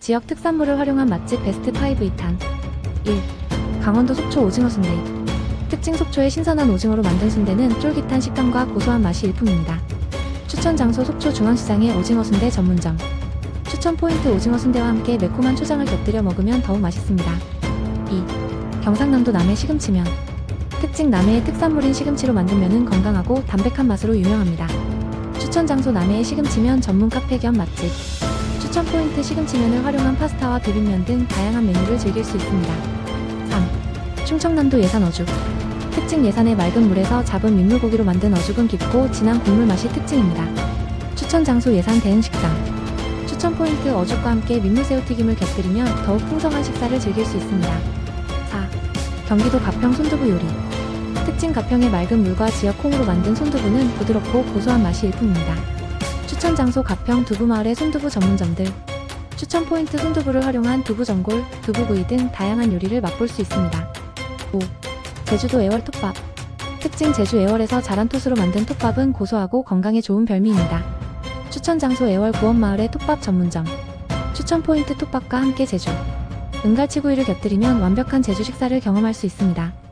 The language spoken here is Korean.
지역 특산물을 활용한 맛집 베스트 5 2탄 1. 강원도 속초 오징어 순대 특징 속초의 신선한 오징어로 만든 순대는 쫄깃한 식감과 고소한 맛이 일품입니다. 추천 장소 속초 중앙시장의 오징어 순대 전문점 추천 포인트 오징어 순대와 함께 매콤한 초장을 곁들여 먹으면 더욱 맛있습니다. 2. 경상남도 남해 시금치면 특징 남해의 특산물인 시금치로 만든 면은 건강하고 담백한 맛으로 유명합니다. 추천 장소 남해의 시금치면 전문 카페 겸 맛집 추천 포인트 시금치면을 활용한 파스타와 비빔면 등 다양한 메뉴를 즐길 수 있습니다. 3. 충청남도 예산 어죽 특징 예산의 맑은 물에서 잡은 민물고기로 만든 어죽은 깊고 진한 국물 맛이 특징입니다. 추천 장소 예산 대흥 식당 추천 포인트 어죽과 함께 민물새우튀김을 곁들이며 더욱 풍성한 식사를 즐길 수 있습니다. 4. 경기도 가평 손두부 요리 특징 가평의 맑은 물과 지역 콩으로 만든 손두부는 부드럽고 고소한 맛이 일품입니다. 추천 장소 가평 두부 마을의 손두부 전문점들 추천 포인트 손두부를 활용한 두부 전골, 두부구이 등 다양한 요리를 맛볼 수 있습니다. 5. 제주도 애월 톱밥 특징 제주 애월에서 자란 톳으로 만든 톱밥은 고소하고 건강에 좋은 별미입니다. 추천 장소 애월 구원마을의 톱밥 전문점 추천 포인트 톱밥과 함께 제주 은갈치구이를 곁들이면 완벽한 제주 식사를 경험할 수 있습니다.